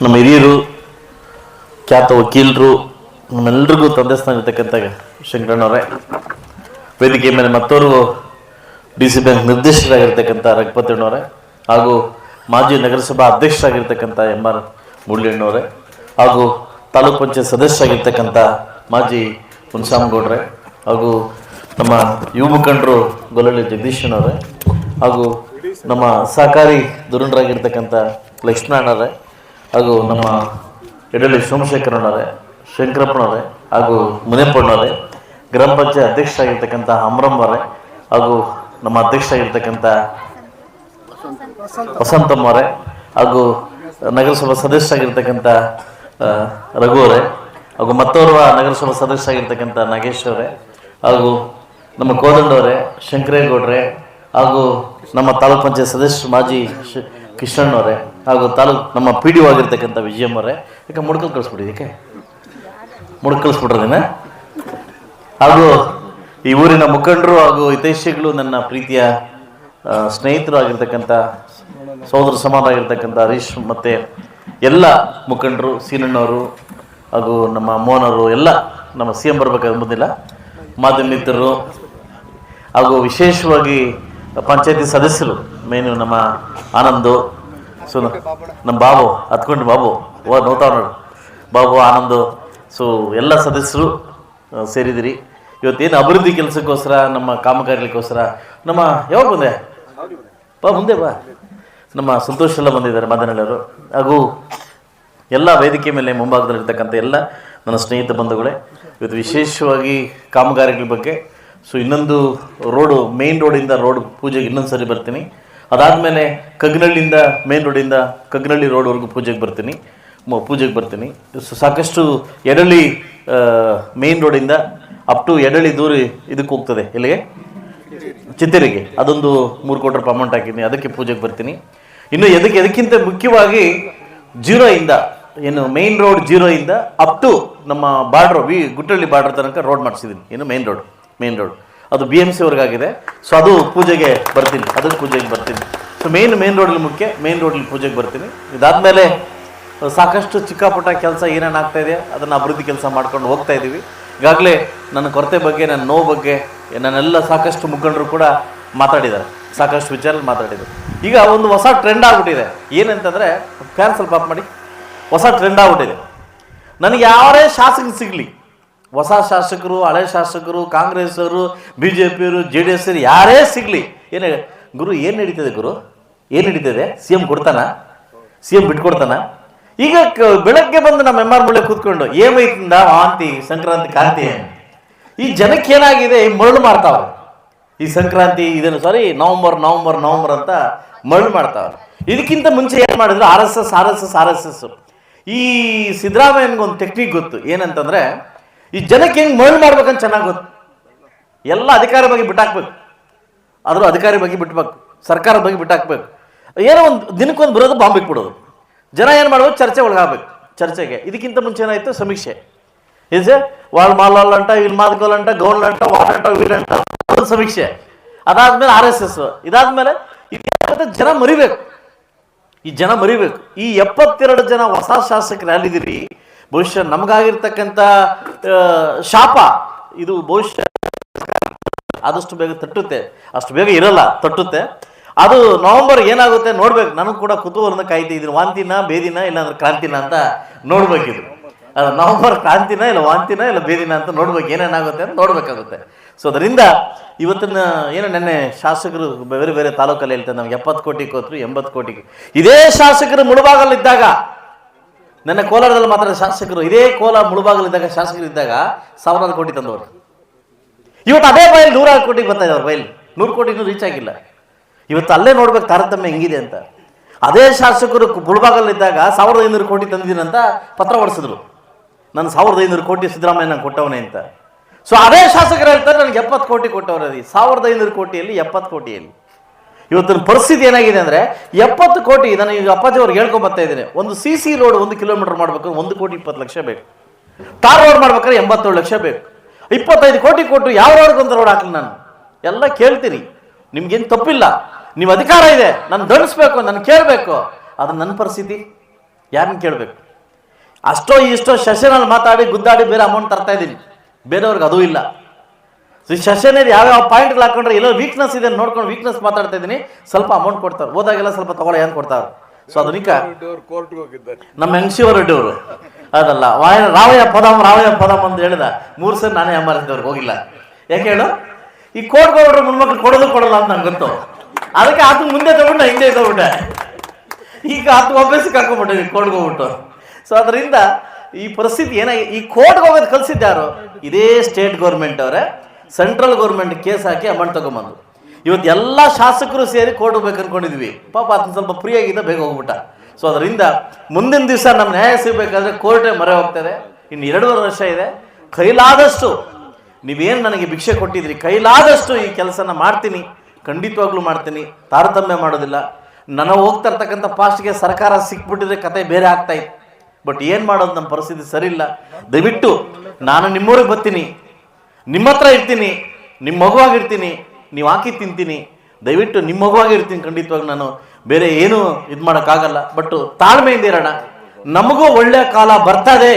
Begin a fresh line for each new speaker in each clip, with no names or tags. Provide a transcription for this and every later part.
ನಮ್ಮ ಹಿರಿಯರು, ಖ್ಯಾತ ವಕೀಲರು, ನಮ್ಮೆಲ್ರಿಗೂ ತಂದೆ ಸ್ಥಾನ ಇರ್ತಕ್ಕಂಥ ಶಂಕರಣ್ಣವರೇ. ವೇದಿಕೆ ಮೇಲೆ ಮತ್ತೋರ್ವ ಡಿ ಸಿ ಬ್ಯಾಂಕ್ ನಿರ್ದೇಶಕರಾಗಿರ್ತಕ್ಕಂಥ ರಘುಪತಿಣ್ಣವರೇ ಹಾಗೂ ಮಾಜಿ ನಗರಸಭಾ ಅಧ್ಯಕ್ಷರಾಗಿರ್ತಕ್ಕಂಥ ಎಂ ಆರ್ ಮುಳ್ಳಿಯಣ್ಣವರೇ ಹಾಗೂ ತಾಲೂಕ್ ಪಂಚಾಯತ್ ಸದಸ್ಯರಾಗಿರ್ತಕ್ಕಂಥ ಮಾಜಿ ಹುಣಸಾಮಗೌಡ್ರೆ ಹಾಗೂ ನಮ್ಮ ಯುವ ಮುಖಂಡರು ಗೊಲ್ಲಳ್ಳಿ ಜಗದೀಶನವರೇ ಹಾಗೂ ನಮ್ಮ ಸಹಕಾರಿ ದುರುಣರಾಗಿರ್ತಕ್ಕಂಥ ಲಕ್ಷ್ಮಣರೇ ಹಾಗೂ ನಮ್ಮ ಎಡಳ್ಳಿ ಸೋಮಶೇಖರಣ್ಣರೇ ಶಂಕರಪ್ಪನವರೇ ಹಾಗೂ ಮುನಿಯಪ್ಪಣ್ಣವರೇ ಗ್ರಾಮ ಪಂಚಾಯತ್ ಅಧ್ಯಕ್ಷರಾಗಿರ್ತಕ್ಕಂಥ ಅಮರಮ್ಮವರೇ ಹಾಗೂ ನಮ್ಮ ಅಧ್ಯಕ್ಷರಾಗಿರ್ತಕ್ಕಂಥ ವಸಂತಮ್ಮರೇ ಹಾಗೂ ನಗರಸಭಾ ಸದಸ್ಯರಾಗಿರ್ತಕ್ಕಂಥ ರಘುವರೇ ಹಾಗೂ ಮತ್ತೋರ್ವ ನಗರಸಭಾ ಸದಸ್ಯರಾಗಿರ್ತಕ್ಕಂಥ ನಾಗೇಶ್ ಅವರೇ ಹಾಗೂ ನಮ್ಮ ಕೋದಂಡವರೇ ಶಂಕರೇಗೌಡ್ರೆ ಹಾಗೂ ನಮ್ಮ ತಾಲೂಕ್ ಪಂಚಾಯತ್ ಸದಸ್ಯ ಮಾಜಿ ಶ ಕಿಶಣ್ ಅವರೇ ಹಾಗೂ ತಾಲೂಕು ನಮ್ಮ ಪಿ ಡಿ ಆಗಿರ್ತಕ್ಕಂಥ ವಿಜಯಮ್ಮ ಅವರೇ. ಯಾಕೆ ಮುಡ್ಕಲ್ ಕಳಿಸ್ಬಿಡಿ ಇದಕ್ಕೆ ಕಳಿಸ್ಬಿಟ್ರದಿನ? ಹಾಗೂ ಈ ಊರಿನ ಮುಖಂಡರು ಹಾಗೂ ಹಿತೈಷಿಗಳು ನನ್ನ ಪ್ರೀತಿಯ ಸ್ನೇಹಿತರು ಆಗಿರ್ತಕ್ಕಂಥ ಸಹೋದರ ಸಮಾನ ಆಗಿರ್ತಕ್ಕಂಥ ಹರೀಶ್ ಮತ್ತು ಎಲ್ಲ ಮುಖಂಡರು, ಸೀನಣ್ಣವರು ಹಾಗೂ ನಮ್ಮ ಮೋಹನರು ಎಲ್ಲ ನಮ್ಮ ಸಿ ಎಂ ಬರ್ಬೇಕಾದ್ರೆ ಬಂದಿಲ್ಲ. ಮಾಧ್ಯಮ ಮಿತ್ರರು ಹಾಗೂ ವಿಶೇಷವಾಗಿ ಪಂಚಾಯತಿ ಸದಸ್ಯರು, ಮೇನು ನಮ್ಮ ಆನಂದು. ಸೊ ನಮ್ಮ ಬಾಬು ಹತ್ಕೊಂಡು ಬಾಬು ಓ ನೋತಾವ್ ನೋಡು. ಬಾಬು ಆನಂದು ಸೊ ಎಲ್ಲ ಸದಸ್ಯರು ಸೇರಿದಿರಿ. ಇವತ್ತೇನು ಅಭಿವೃದ್ಧಿ ಕೆಲಸಕ್ಕೋಸ್ಕರ ನಮ್ಮ ಕಾಮಗಾರಿಗೋಸ್ಕರ ನಮ್ಮ ಯಾವಾಗ ಬಂದೆ? ಬಾ ಮುಂದೆ ಬಾ. ನಮ್ಮ ಸಂತೋಷ ಎಲ್ಲ ಬಂದಿದ್ದಾರೆ ಮದನಳ್ಳರು ಹಾಗೂ ಎಲ್ಲ ವೇದಿಕೆ ಮೇಲೆ ಮುಂಭಾಗದಲ್ಲಿರ್ತಕ್ಕಂಥ ಎಲ್ಲ ನನ್ನ ಸ್ನೇಹಿತ ಬಂಧುಗಳೇ ಇವತ್ತು ವಿಶೇಷವಾಗಿ ಕಾಮಗಾರಿಗಳ ಬಗ್ಗೆ. ಸೊ ಇನ್ನೊಂದು ರೋಡು ಮೇನ್ ರೋಡಿಂದ ರೋಡ್ ಪೂಜೆಗೆ ಇನ್ನೊಂದು ಸರಿ ಬರ್ತೀನಿ. ಅದಾದಮೇಲೆ ಕಗ್ನಳ್ಳಿಯಿಂದ, ಮೇನ್ ರೋಡಿಂದ ಕಗ್ನಳ್ಳಿ ರೋಡ್ವರೆಗೂ ಪೂಜೆಗೆ ಬರ್ತೀನಿ. ಪೂಜೆಗೆ ಬರ್ತೀನಿ. ಸಾಕಷ್ಟು ಎಡಳ್ಳಿ ಮೇನ್ ರೋಡಿಂದ ಅಪ್ ಟು ಎಡಳ್ಳಿ ದೂರ ಇದಕ್ಕೆ ಹೋಗ್ತದೆ. ಇಲ್ಲಿಗೆ ಚಿತ್ತರಿಗೆ. ಅದೊಂದು ಮೂರು ಕೋಟಿ ರೂಪಾಯಿ ಅಮೌಂಟ್ ಹಾಕಿದ್ದೀನಿ. ಅದಕ್ಕೆ ಪೂಜೆಗೆ ಬರ್ತೀನಿ. ಇನ್ನು ಎದಕ್ಕೆ ಎದಕ್ಕಿಂತ ಮುಖ್ಯವಾಗಿ ಜೀರೋ ಇಂದ ಏನು ಮೇನ್ ರೋಡ್ ಜೀರೋ ಇಂದ ಅಪ್ ಟು ನಮ್ಮ ಬಾರ್ಡ್ರ್, ವಿ, ಗುಟ್ಟಳ್ಳಿ ಬಾರ್ಡ್ರ್ ತನಕ ರೋಡ್ ಮಾಡಿಸಿದ್ದೀನಿ. ಏನು ಮೇನ್ ರೋಡ್ ಮೇನ್ ರೋಡ್ ಅದು ಬಿ ಎಂ ಸಿ ಆಗಿದೆ ಸೊ ಅದು ಪೂಜೆಗೆ ಬರ್ತೀನಿ. ಅದಕ್ಕೆ ಪೂಜೆಗೆ ಬರ್ತೀನಿ. ಸೊ ಮೇನ್ ಮೇನ್ ರೋಡಲ್ಲಿ ಮುಖ್ಯ. ಮೇನ್ ರೋಡಲ್ಲಿ ಪೂಜೆಗೆ ಬರ್ತೀನಿ. ಇದಾದಮೇಲೆ ಸಾಕಷ್ಟು ಚಿಕ್ಕ ಪುಟ್ಟ ಕೆಲಸ ಏನೇನು ಆಗ್ತಾ ಇದೆ ಅದನ್ನು ಅಭಿವೃದ್ಧಿ ಕೆಲಸ ಮಾಡ್ಕೊಂಡು ಹೋಗ್ತಾ ಇದ್ದೀವಿ ಈಗಾಗಲೇ ನನ್ನ ಕೊರತೆ ಬಗ್ಗೆ, ನನ್ನ ನೋವು ಬಗ್ಗೆ, ನನ್ನೆಲ್ಲ ಸಾಕಷ್ಟು ಮುಖಂಡರು ಕೂಡ ಮಾತಾಡಿದ್ದಾರೆ. ಸಾಕಷ್ಟು ವಿಚಾರ ಮಾತಾಡಿದ್ದಾರೆ ಈಗ ಒಂದು ಹೊಸ ಟ್ರೆಂಡ್ ಆಗ್ಬಿಟ್ಟಿದೆ. ಏನಂತಂದರೆ ಫ್ಯಾನ್ ಸ್ವಲ್ಪ ಮಾಡಿ. ಹೊಸ ಟ್ರೆಂಡ್ ಆಗ್ಬಿಟ್ಟಿದೆ. ನನಗೆ ಯಾರೇ ಶಾಸಕ ಸಿಗಲಿ ಹೊಸ ಶಾಸಕರು, ಹಳೆ ಶಾಸಕರು ಕಾಂಗ್ರೆಸ್ ಅವರು ಬಿ ಜೆ ಪಿಯವರು ಜೆ ಡಿ ಎಸ್ ಯಾರೇ ಸಿಗಲಿ. ಏನು ಗುರು, ಏನು ನಡೀತದೆ ಗುರು? ಏನು ನಡೀತದೆ? ಸಿ ಎಂ ಕೊಡ್ತಾನ? ಸಿ ಎಂ ಬಿಟ್ಕೊಡ್ತಾನ? ಈಗ ಬೆಳಗ್ಗೆ ಬಂದು ನಮ್ಮ ಎಂ ಆರ್ ಮುಳ್ಳೆ ಕೂತ್ಕೊಂಡು ಏಮೈತಿಂದ ವಾಂತಿ, ಸಂಕ್ರಾಂತಿ, ಕಾಂತಿ. ಈ ಜನಕ್ಕೆ ಏನಾಗಿದೆ? ಮರಳು ಮಾಡ್ತಾವ್ರೆ ಈ ಸಂಕ್ರಾಂತಿ, ಇದನ್ನು ಸಾರಿ ನವಂಬರ್ ನವಂಬರ್ ನವಂಬರ್ ಅಂತ ಮರಳು ಮಾಡ್ತಾವ್ರೆ ಇದಕ್ಕಿಂತ ಮುಂಚೆ ಏನು ಮಾಡಿದ್ರು? R S S, R S S, R S S. ಈ ಸಿದ್ದರಾಮಯ್ಯನಿಗೊಂದು ಟೆಕ್ನಿಕ್ ಗೊತ್ತು. ಏನಂತಂದ್ರೆ ಈ ಜನಕ್ಕೆ ಹೆಂಗೆ ಮರಳು ಮಾಡ್ಬೇಕಂತ ಚೆನ್ನಾಗಿ ಗೊತ್ತು. ಎಲ್ಲ ಅಧಿಕಾರ ಬಗ್ಗೆ ಬಿಟ್ಟಾಕ್ಬೇಕು. ಆದರೂ ಅಧಿಕಾರಿ ಬಗ್ಗೆ ಬಿಟ್ಬೇಕು. ಸರ್ಕಾರ ಬಗ್ಗೆ ಬಿಟ್ಟಾಕ್ಬೇಕು. ಏನೋ ಒಂದು ದಿನಕ್ಕೊಂದು ಬರೋದು ಬಾಂಬ್ ಬಿಡೋದು ಜನ ಏನು ಮಾಡ್ಬೇಕು? ಚರ್ಚೆ ಒಳಗಾಗಬೇಕು. ಚರ್ಚೆಗೆ. ಇದಕ್ಕಿಂತ ಮುಂಚೆ ಏನಾಯಿತು? ಸಮೀಕ್ಷೆ. ಇದೆ ವಾಳ್ ಮಾಲಾಲ್ ಅಂಟ ಇಲ್ಲಿ ಮಾದಕೋಲ್ ಅಂಟ ಗೌಲ್ ಅಂಟ ವಾಡ್ ಅಂಟ ವೀರ್ ಅಂಟ ಅದು ಸಮೀಕ್ಷೆ. ಅದಾದ್ಮೇಲೆ ಆರ್ ಎಸ್ ಎಸ್. ಇದಾದ್ಮೇಲೆ ಜನ ಮರಿಬೇಕು. ಈ ಜನ ಮರಿಬೇಕು. ಈ ಎಪ್ಪತ್ತೆರಡು ಜನ ಹೊಸ ಶಾಸಕರು ಅಲ್ಲಿದ್ದೀರಿ ಬಹುಶಃ ನಮಗಾಗಿರ್ತಕ್ಕಂಥ ಶಾಪ, ಇದು ಬಹುಶಃ ಆದಷ್ಟು ಬೇಗ ತಟ್ಟುತ್ತೆ. ಅಷ್ಟು ಬೇಗ ಇರಲ್ಲ, ತಟ್ಟುತ್ತೆ. ಅದು ನವೆಂಬರ್ ಏನಾಗುತ್ತೆ ನೋಡ್ಬೇಕು. ನನಗೂ ಕೂಡ ಕುತೂಹಲನ ಕಾಯ್ತಾ ಇದ್ರು ವಾಂತಿನ ಬೇದಿನ ಇಲ್ಲಾಂದ್ರೆ ಕ್ರಾಂತಿನ ಅಂತ ನೋಡ್ಬೇಕಿದ್ರು ಅದು ನವೆಂಬರ್ ಕ್ರಾಂತಿನ ಇಲ್ಲ ವಾಂತಿನ ಇಲ್ಲ ಬೇದಿನ ಅಂತ ನೋಡ್ಬೇಕು. ಏನೇನಾಗುತ್ತೆ ಅಂತ ನೋಡ್ಬೇಕಾಗುತ್ತೆ. ಸೊ ಅದರಿಂದ ಇವತ್ತಿನ, ಏನು ನೆನ್ನೆ ಶಾಸಕರು, ಬೇರೆ ಬೇರೆ ತಾಲೂಕಲ್ಲಿ ಹೇಳ್ತಾರೆ, ನಮ್ಗೆ ಎಪ್ಪತ್ತು ಕೋಟಿ ಕೋತ್ರು ಎಂಬತ್ತು ಕೋಟಿಗೆ. ಇದೇ ಶಾಸಕರು ಮುಳುಬಾಗಲಿದ್ದಾಗ ನನ್ನ ಕೋಲಾರದಲ್ಲಿ ಮಾತ್ರ ಶಾಸಕರು, ಇದೇ ಕೋಲಾರ ಮುಳುಬಾಗಲಿದ್ದಾಗ ಶಾಸಕರು ಇದ್ದಾಗ ಸಾವಿರಾರು ಕೋಟಿ ತಂದವರು. ಇವತ್ತು ಅದೇ ಬೈಲ್ ನೂರಾರು ಕೋಟಿಗೆ ಬರ್ತಾ ಇದ್ದಾರೆ ಬೈಲ್ ನೂರು ಕೋಟಿನೂ ರೀಚ್ ಆಗಿಲ್ಲ. ಇವತ್ತು ಅಲ್ಲೇ ನೋಡ್ಬೇಕು ತಾರತಮ್ಯ ಹೆಂಗಿದೆ ಅಂತ. ಅದೇ ಶಾಸಕರು ಮುಳುಬಾಗಲಿದ್ದಾಗ ಸಾವಿರದ ಐನೂರು ಕೋಟಿ ತಂದಿದ್ದೀನಿ ಅಂತ ಪತ್ರ ಹೊಡಿಸಿದ್ರು. ನಾನು ಸಾವಿರದ ಐನೂರು ಕೋಟಿ ಸಿದ್ದರಾಮಯ್ಯ ನಂಗೆ ಕೊಟ್ಟವನೇ ಅಂತ. ಸೊ ಅದೇ ಶಾಸಕರು ಹೇಳ್ತಾರೆ, ನನಗೆ ಎಪ್ಪತ್ತು ಕೋಟಿ ಕೊಟ್ಟವರದಿ ಸಾವಿರದ ಐನೂರು ಕೋಟಿಯಲ್ಲಿ ಎಪ್ಪತ್ತು ಕೋಟಿಯಲ್ಲಿ. ಇವತ್ತಿನ ಪರಿಸ್ಥಿತಿ ಏನಾಗಿದೆ ಅಂದರೆ ಎಪ್ಪತ್ತು ಕೋಟಿ ನಾನು ಈಗ ಅಪ್ಪಾಜಿ ಅವ್ರಿಗೆ ಇದ್ದೀನಿ ಒಂದು ಸಿ ಸಿ ರೋಡ್ ಒಂದು ಕಿಲೋಮೀಟರ್ ಮಾಡ್ಬೇಕಾದ್ರೆ ಒಂದು ಕೋಟಿ ಇಪ್ಪತ್ತು ಲಕ್ಷ ಬೇಕು. ತಾರ್ ರೋಡ್ ಮಾಡ್ಬೇಕಾದ್ರೆ ಎಂಬತ್ತೇಳು ಲಕ್ಷ ಬೇಕು. ಇಪ್ಪತ್ತೈದು ಕೋಟಿ ಕೊಟ್ಟು ಯಾವ ರೋಡ್ಗೊಂದು ರೋಡ್ ಹಾಕಲಿ ನಾನು? ಎಲ್ಲ ಕೇಳ್ತೀನಿ ನಿಮ್ಗೇನು ತಪ್ಪಿಲ್ಲ. ನೀವು ಅಧಿಕಾರ ಇದೆ. ನಾನು ದಂಡಿಸ್ಬೇಕು ನಾನು ಕೇಳಬೇಕು. ಅದು ನನ್ನ ಪರಿಸ್ಥಿತಿ. ಯಾರನ್ನ ಕೇಳಬೇಕು? ಅಷ್ಟೋ ಇಷ್ಟೋ ಸೆಷನಲ್ಲಿ ಮಾತಾಡಿ, ಗುದ್ದಾಡಿ ಬೇರೆ ಅಮೌಂಟ್ ತರ್ತಾ ಇದ್ದೀನಿ. ಬೇರೆಯವ್ರಿಗೆ ಅದೂ ಇಲ್ಲ. ಈ ಸೆಷನಲ್ಲಿ ಯಾವ್ಯಾವ ಪಾಯಿಂಟ್ಗಳು ಹಾಕೊಂಡ್ರೆ ಎಲ್ಲೋ ವೀಕ್ನೆಸ್ ಇದೆ ನೋಡ್ಕೊಂಡು ವೀಕ್ನೆಸ್ ಮಾತಾಡ್ತಾ ಇದ್ದೀನಿ. ಸ್ವಲ್ಪ ಅಮೌಂಟ್ ಕೊಡ್ತಾರೆ. ಹೋದಾಗೆಲ್ಲ ಸ್ವಲ್ಪ ತಗೊಳ್ಳಿ ಏನು ಕೊಡ್ತಾರೆ. ಸೊ ಅದಕ್ಕೆ
ನಮ್ಮ
ನಮ್ಮ ಹೆಂಗಸಿಯವರೆಡ್ಡಿ ಅವರು ಅದಲ್ಲ. ವಾಯ, ರಾವಯ್ಯ ಪದಂ ರಾವಯ್ಯ ಪದಂ ಅಂತ ಹೇಳಿದ. ಮೂರು ಸರಿ ನಾನೇ ಹೆಮ್ಮರಿಸಿದವ್ರಿಗೆ ಹೋಗಿಲ್ಲ. ಯಾಕೆ ಹೇಳು? ಈ ಕೋರ್ಟ್ ಹೋಗ್ಬಿಟ್ರೆ ಮುನ್ಮಕ್ಳು ಕೊಡೋದು ಕೊಡಲ್ಲ ಅಂತ ನಂಗೆ ಗೊತ್ತು. ಅದಕ್ಕೆ ಆತ ಮುಂದೆ ತಗೊಂಡು ಹಿಂದೆ ತಗೊಂಡೆ ಈಗ ಆತ ವಾಪಸ್ ಈ ಕೋರ್ಟ್ಗೆ ಹೋಗ್ಬಿಟ್ಟು ಸೊ ಅದರಿಂದ ಈ ಪರಿಸ್ಥಿತಿ ಏನಾಗಿ ಈ ಕೋರ್ಟ್ಗೆ ಹೋಗೋದು ಕಲಿಸಿದ್ದಾರು ಇದೇ ಸ್ಟೇಟ್ ಗೌರ್ಮೆಂಟ್ ಅವರೇ. ಸೆಂಟ್ರಲ್ ಗೌರ್ಮೆಂಟ್ ಕೇಸ್ ಹಾಕಿ ಅಮೌಂಟ್ ತಗೊಂಬಂದು. ಇವತ್ತು ಎಲ್ಲ ಶಾಸಕರು ಸೇರಿ ಕೋರ್ಟ್ ಹೋಗ್ಬೇಕು ಅನ್ಕೊಂಡಿದ್ವಿ. ಪಾಪ ಅದನ್ನ ಸ್ವಲ್ಪ ಫ್ರೀ ಆಗಿದ್ದ ಬೇಗ ಹೋಗ್ಬಿಟ್ಟ. ಸೊ ಅದರಿಂದ ಮುಂದಿನ ದಿವಸ ನಮ್ಮ ನ್ಯಾಯ ಸಿಗಬೇಕಾದ್ರೆ ಕೋರ್ಟೇ ಮರೆ ಹೋಗ್ತದೆ. ಇನ್ನು ಎರಡೂವರೆ ವರ್ಷ ಇದೆ. ಕೈಲಾದಷ್ಟು ನೀವೇನು ನನಗೆ ಭಿಕ್ಷೆ ಕೊಟ್ಟಿದ್ರಿ? ಕೈಲಾದಷ್ಟು ಈ ಕೆಲಸನ ಮಾಡ್ತೀನಿ. ಖಂಡಿತವಾಗ್ಲೂ ಮಾಡ್ತೀನಿ. ತಾರತಮ್ಯ ಮಾಡೋದಿಲ್ಲ. ನನಗೆ ಹೋಗ್ತಾ ಇರ್ತಕ್ಕಂಥ ಪಾಸ್ಟ್ಗೆ ಸರ್ಕಾರ ಸಿಕ್ಬಿಟ್ಟಿದ್ರೆ ಕತೆ ಬೇರೆ ಆಗ್ತಾ ಇತ್ತು. ಬಟ್ ಏನು ಮಾಡೋದು? ನಮ್ಮ ಪರಿಸ್ಥಿತಿ ಸರಿ ಇಲ್ಲ ದಯವಿಟ್ಟು ನಾನು ನಿಮ್ಮೂರಿಗೆ ಬರ್ತೀನಿ. ನಿಮ್ಮ ಹತ್ರ ಇರ್ತೀನಿ ನಿಮ್ಮ ಮಗುವಾಗಿರ್ತೀನಿ, ನೀವು ಹಾಕಿ ತಿಂತೀನಿ. ದಯವಿಟ್ಟು ನಿಮ್ಮ ಮಗುವಾಗಿರ್ತೀನಿ ಖಂಡಿತವಾಗಿ ನಾನು. ಬೇರೆ ಏನು ಇದು ಮಾಡೋಕ್ಕಾಗಲ್ಲ. ಬಟ್ ತಾಳ್ಮೆಯಿಂದ ಇರೋಣ. ನಮಗೂ ಒಳ್ಳೆಯ ಕಾಲ ಬರ್ತದೆ.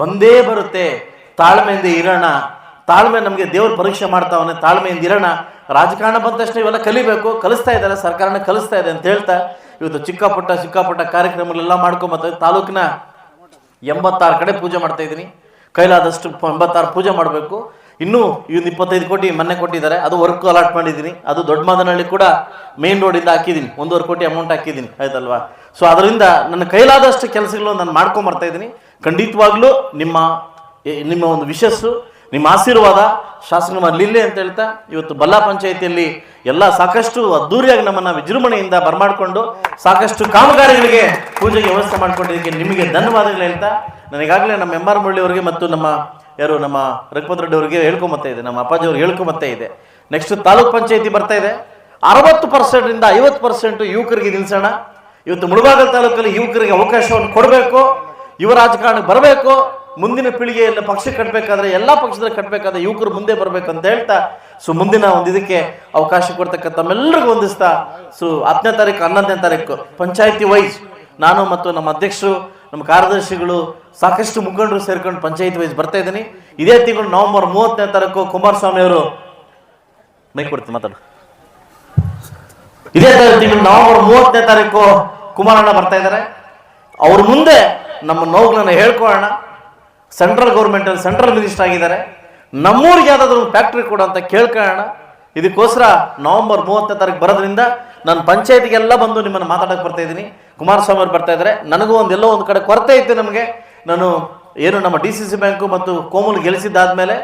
ಬಂದೇ ಬರುತ್ತೆ. ತಾಳ್ಮೆಯಿಂದ ಇರೋಣ. ತಾಳ್ಮೆ ನಮಗೆ ದೇವ್ರ ಪರೀಕ್ಷೆ ಮಾಡ್ತಾವನೆ. ತಾಳ್ಮೆಯಿಂದ ಇರೋಣ. ರಾಜಕಾರಣ ಬಂದ ತಕ್ಷಣ ಇವೆಲ್ಲ ಕಲಿಬೇಕು. ಕಲಿಸ್ತಾ ಇದ್ದಾರೆ. ಸರ್ಕಾರನ ಕಲಿಸ್ತಾ ಇದೆ ಅಂತ ಹೇಳ್ತಾ. ಇವತ್ತು ಚಿಕ್ಕ ಪುಟ್ಟ ಚಿಕ್ಕ ಪುಟ್ಟ ಕಾರ್ಯಕ್ರಮಗಳೆಲ್ಲ ಮಾಡ್ಕೊಂಬತ್ತ. ತಾಲೂಕಿನ ಎಂಬತ್ತಾರು ಕಡೆ ಪೂಜೆ ಮಾಡ್ತಾ ಇದ್ದೀನಿ. ಕೈಲಾದಷ್ಟು ಎಂಬತ್ತಾರು ಪೂಜೆ ಮಾಡಬೇಕು. ಇನ್ನೂ ಇವ್ನು ಇಪ್ಪತ್ತೈದು ಕೋಟಿ ಮೊನ್ನೆ ಕೊಟ್ಟಿದ್ದಾರೆ. ಅದು ವರ್ಕ್ ಅಲಾಟ್ ಮಾಡಿದ್ದೀನಿ ಅದು ದೊಡ್ಡ ಮಾದನಹಳ್ಳಿ ಕೂಡ ಮೇನ್ ರೋಡಿಂದ ಹಾಕಿದ್ದೀನಿ ಒಂದೂವರೆ ಕೋಟಿ ಅಮೌಂಟ್ ಹಾಕಿದ್ದೀನಿ ಆಯ್ತಲ್ವಾ? ಸೊ ಅದರಿಂದ ನನ್ನ ಕೈಲಾದಷ್ಟು ಕೆಲಸಗಳು ನಾನು ಮಾಡ್ಕೊಂಬರ್ತಾ ಇದ್ದೀನಿ. ಖಂಡಿತವಾಗ್ಲೂ ನಿಮ್ಮ ನಿಮ್ಮ ಒಂದು ವಿಶಸ್ಸು, ನಿಮ್ಮ ಆಶೀರ್ವಾದ ಶಾಸನ ಲಿಲ್ಲೆ ಅಂತ ಹೇಳ್ತಾ, ಇವತ್ತು ಬಲ್ಲಾ ಪಂಚಾಯಿತಿಯಲ್ಲಿ ಎಲ್ಲ ಸಾಕಷ್ಟು ಅದ್ದೂರಿಯಾಗಿ ನಮ್ಮನ್ನ ವಿಜೃಂಭಣೆಯಿಂದ ಬರಮಾಡಿಕೊಂಡು ಸಾಕಷ್ಟು ಕಾಮಗಾರಿಗಳಿಗೆ ಪೂಜೆಗೆ ವ್ಯವಸ್ಥೆ ಮಾಡಿಕೊಂಡಿದ್ದಕ್ಕೆ ನಿಮಗೆ ಧನ್ಯವಾದಗಳು ಹೇಳ್ತಾ, ನನಗಾಗಲೇ ನಮ್ಮ ಎಂ ಆರ್ ಮುರಳಿ ಅವರಿಗೆ ಮತ್ತು ನಮ್ಮ ಯಾರು ನಮ್ಮ ರಘುಪತ್ ರೆಡ್ಡಿ ಅವರಿಗೆ ಹೇಳ್ಕೊಂಬತ್ತ ಇದೆ, ನಮ್ಮ ಅಪ್ಪಾಜಿ ಅವ್ರಿಗೆ ಹೇಳ್ಕೊಂಬತ್ತ ಇದೆ. ನೆಕ್ಸ್ಟ್ ತಾಲೂಕ್ ಪಂಚಾಯಿತಿ ಬರ್ತಾ ಇದೆ. ಅರವತ್ತು ಪರ್ಸೆಂಟ್ರಿಂದ ಐವತ್ತು ಪರ್ಸೆಂಟ್ ಯುವಕರಿಗೆ ನಿಲ್ಸೋಣ. ಇವತ್ತು ಮುಳಬಾಗಲ್ ತಾಲೂಕಲ್ಲಿ ಯುವಕರಿಗೆ ಅವಕಾಶವನ್ನು ಕೊಡಬೇಕು. ಯುವ ರಾಜಕಾರಣಕ್ಕೆ ಬರಬೇಕು. ಮುಂದಿನ ಪೀಳಿಗೆಯಲ್ಲಿ ಪಕ್ಷ ಕಟ್ಟಬೇಕಾದ್ರೆ ಎಲ್ಲ ಪಕ್ಷದಲ್ಲಿ ಕಟ್ಟಬೇಕಾದ್ರೆ ಯುವಕರು ಮುಂದೆ ಬರಬೇಕು ಅಂತ ಹೇಳ್ತಾ, ಸೊ ಮುಂದಿನ ಒಂದು ಇದಕ್ಕೆ ಅವಕಾಶ ಕೊಡ್ತಕ್ಕಂಥ ತಮ್ಮೆಲ್ಲರಿಗೂ ಹೊಂದಿಸ್ತಾ ಸೊ ಹತ್ತನೇ ತಾರೀಕು, ಹನ್ನೊಂದನೇ ತಾರೀಕು, ಪಂಚಾಯತಿ ವೈಸ್ ನಾನು ಮತ್ತು ನಮ್ಮ ಅಧ್ಯಕ್ಷರು ನಮ್ಮ ಕಾರ್ಯದರ್ಶಿಗಳು ಸಾಕಷ್ಟು ಮುಖಂಡರು ಸೇರ್ಕೊಂಡು ಪಂಚಾಯತ್ ವೈಸ್ ಬರ್ತಾ ಇದ್ದೀನಿ. ಇದೇ ತಿಂಗಳು ನವೆಂಬರ್ ಮೂವತ್ತನೇ ತಾರೀಕು ಕುಮಾರಸ್ವಾಮಿ ಅವರು ಮೈಕ್ ಕೊಡ್ತೀನಿ, ಮಾತಾಡು. ಇದೇ ತಿಂಗಳು ನವೆಂಬರ್ ಮೂವತ್ತನೇ ತಾರೀಕು ಕುಮಾರಣ್ಣ ಬರ್ತಾ ಇದ್ದಾರೆ. ಅವ್ರ ಮುಂದೆ ನಮ್ಮ ನೋವುಗಳನ್ನ ಹೇಳ್ಕೊಳ್ಳೋಣ. ಸೆಂಟ್ರಲ್ ಗೌರ್ಮೆಂಟಲ್ಲಿ ಸೆಂಟ್ರಲ್ ಮಿನಿಸ್ಟರ್ ಆಗಿದ್ದಾರೆ. ನಮ್ಮೂರಿಗೆ ಯಾವ್ದಾದ್ರು ಫ್ಯಾಕ್ಟ್ರಿ ಕೊಡು ಅಂತ ಕೇಳ್ಕೊಳ್ಳೋಣ. ಇದಕ್ಕೋಸ್ಕರ ನವೆಂಬರ್ ಮೂವತ್ತನೇ ತಾರೀಕು ಬರೋದ್ರಿಂದ ನಾನು ಪಂಚಾಯತಿಗೆಲ್ಲ ಬಂದು ನಿಮ್ಮನ್ನು ಮಾತಾಡೋಕೆ ಬರ್ತಾ ಇದ್ದೀನಿ. ಕುಮಾರಸ್ವಾಮಿ ಅವ್ರು ಬರ್ತಾ ಇದ್ದಾರೆ. ನನಗೂ ಒಂದೆಲ್ಲೋ ಒಂದು ಕಡೆ ಕೊರತೆ ಇತ್ತು ನಮಗೆ. ನಾನು ಏನು ನಮ್ಮ ಡಿ ಸಿ ಸಿ ಬ್ಯಾಂಕು ಮತ್ತು ಕೋಮಲ್ ಗೆಲ್ಲಿಸಿದ್ದಾದ್ಮೇಲೆ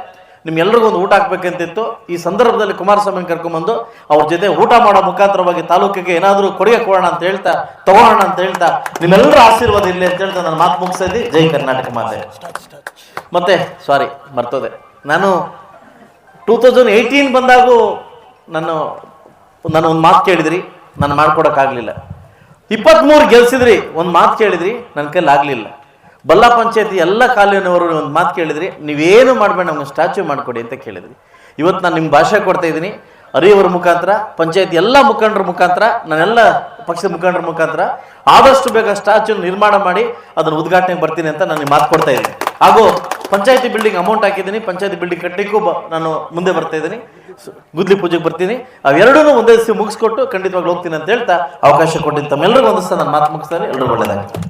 ನಿಮ್ಗೆಲ್ರಿಗೂ ಒಂದು ಊಟ ಹಾಕ್ಬೇಕಂತಿತ್ತು. ಈ ಸಂದರ್ಭದಲ್ಲಿ ಕುಮಾರಸ್ವಾಮಿ ಕರ್ಕೊಂಬಂದು ಅವ್ರ ಜೊತೆ ಊಟ ಮಾಡೋ ಮುಖಾಂತರವಾಗಿ ತಾಲೂಕಿಗೆ ಏನಾದರೂ ಕೊಡುಗೆ ಕೊಡೋಣ ಅಂತ ಹೇಳ್ತಾ, ತಗೋಣ ಅಂತ ಹೇಳ್ತಾ, ನಿಮ್ಮೆಲ್ಲರ ಆಶೀರ್ವಾದ ಇರಲಿ ಅಂತ ಹೇಳ್ತಾ ನಾನು ಮಾತು ಮುಗಿಸಿದ್ದೆ ಜೈ ಕರ್ನಾಟಕ ಮಾತೆ. ಮತ್ತೆ ಸಾರಿ ಮರ್ತೋದೆ. ನಾನು ಟೂ ತೌಸಂಡ್ ಏಯ್ಟೀನ್ ಬಂದಾಗೂ ನಾನು ನಾನು ಒಂದು ಮಾತು ಕೇಳಿದ್ರಿ ನಾನು ಮಾಡ್ಕೊಡೋಕ್ಕಾಗಲಿಲ್ಲ. ಇಪ್ಪತ್ತ್ಮೂರು ಗೆಲ್ಸಿದ್ರಿ, ಒಂದು ಮಾತು ಕೇಳಿದ್ರಿ, ನನ್ನ ಕೈಲಿ ಆಗಲಿಲ್ಲ. ಬಲ್ಲ ಪಂಚಾಯತಿ ಎಲ್ಲ ಕಾಲೋನಿಯವರು ಒಂದು ಮಾತು ಕೇಳಿದ್ರಿ, ನೀವೇನು ಮಾಡಬೇಡ, ನಮ್ಗೆ ಸ್ಟ್ಯಾಚ್ಯೂ ಮಾಡಿಕೊಡಿ ಅಂತ ಕೇಳಿದ್ರಿ. ಇವತ್ತು ನಾನು ನಿಮ್ಮ ಭಾಷೆ ಕೊಡ್ತಾ ಇದ್ದೀನಿ. ಅರಿಯವರ ಮುಖಾಂತರ, ಪಂಚಾಯತಿ ಎಲ್ಲ ಮುಖಂಡರ ಮುಖಾಂತರ ನಾನೆಲ್ಲ ಪಕ್ಷದ ಮುಖಂಡರ ಮುಖಾಂತರ ಆದಷ್ಟು ಬೇಗ ಸ್ಟ್ಯಾಚ್ಯೂ ನಿರ್ಮಾಣ ಮಾಡಿ ಅದನ್ನು ಉದ್ಘಾಟನೆಗೆ ಬರ್ತೀನಿ ಅಂತ ನಾನು ಮಾತು ಕೊಡ್ತಾ ಇದ್ದೀನಿ. ಹಾಗೂ ಪಂಚಾಯತಿ ಬಿಲ್ಡಿಂಗ್ ಅಮೌಂಟ್ ಹಾಕಿದ್ದೀನಿ, ಪಂಚಾಯತಿ ಬಿಲ್ಡಿಂಗ್ ಕಟ್ಟಲಿಕ್ಕೂ ನಾನು ಮುಂದೆ ಬರ್ತಾ ಇದ್ದೀನಿ. ಗುದ್ಲಿ ಪೂಜೆಗೆ ಬರ್ತೀನಿ. ಅವೆರಡೂ ಒಂದೇ ದಿವಸ ಮುಗಿಸ್ಕೊಟ್ಟು ಖಂಡಿತವಾಗ್ಲೂ ಹೋಗ್ತೀನಿ ಅಂತ ಹೇಳ್ತಾ ಅವಕಾಶ ಕೊಟ್ಟಿದ್ದ ತಮ್ಮೆಲ್ಲರಿಗೂ ಒಂದಿಸ್ತಾ ನಾನು ಮಾತು ಮುಗಿಸ್ತಾರೆ ಎಲ್ಲರೂ ಒಳ್ಳೆಯದಾಗಿ